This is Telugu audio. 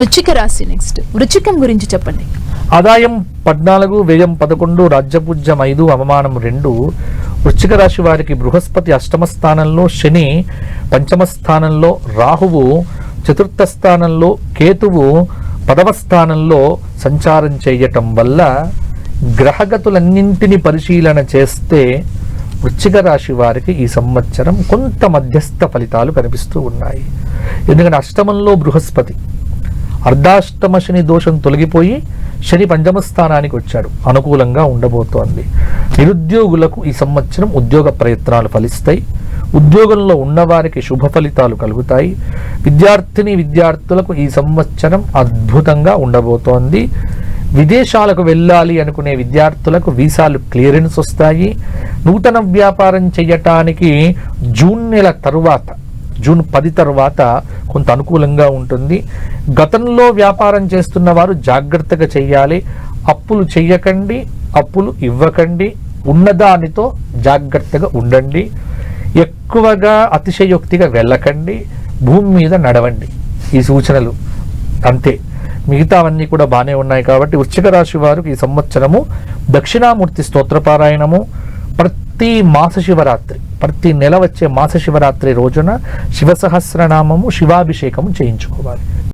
వృచ్చిక రాశి నెక్స్ట్ వృచ్చికం గురించి చెప్పండి. ఆదాయం పద్నాలుగు వ్యయం పదకొండు రాజ్యపూజ్యం ఐదు అవమానం రెండు. వృచ్చిక రాశి వారికి బృహస్పతి అష్టమ స్థానంలో శని పంచమ స్థానంలో రాహువు చతుర్థ స్థానంలో కేతువు పదవ స్థానంలో సంచారం చేయటం వల్ల గ్రహగతులన్నింటినీ పరిశీలన చేస్తే వృచ్చిక రాశి వారికి ఈ సంవత్సరం కొంత మధ్యస్థ ఫలితాలు కనిపిస్తూ ఉన్నాయి. ఎందుకంటే అష్టమంలో బృహస్పతి. అర్ధాష్టమ శని దోషం తొలగిపోయి శని పంచమ స్థానానికి వచ్చాడు. అనుకూలంగా ఉండబోతోంది. నిరుద్యోగులకు ఈ సంవత్సరం ఉద్యోగ ప్రయత్నాలు ఫలిస్తాయి. ఉద్యోగంలో ఉన్నవారికి శుభ ఫలితాలు కలుగుతాయి. విద్యార్థిని విద్యార్థులకు ఈ సంవత్సరం అద్భుతంగా ఉండబోతోంది. విదేశాలకు వెళ్ళాలి అనుకునే విద్యార్థులకు వీసాలు క్లియరెన్స్ వస్తాయి. నూతన వ్యాపారం చేయటానికి జూన్ నెల తరువాత జూన్ పది తర్వాత కొంత అనుకూలంగా ఉంటుంది. గతంలో వ్యాపారం చేస్తున్న వారు జాగ్రత్తగా చేయాలి అప్పులు చెయ్యకండి అప్పులు ఇవ్వకండి. ఉన్నదానితో జాగ్రత్తగా ఉండండి. ఎక్కువగా అతిశయోక్తిగా వెళ్ళకండి. భూమి మీద నడవండి. ఈ సూచనలు అంతే. మిగతావన్నీ కూడా బాగానే ఉన్నాయి కాబట్టి వృశ్చిక రాశి వారికి ఈ సంవత్సరము దక్షిణామూర్తి స్తోత్రపారాయణము. ప్రతి మాస శివరాత్రి ప్రతి నెల వచ్చే మాస శివరాత్రి రోజున శివ సహస్రనామము శివాభిషేకము చేయించుకోవాలి.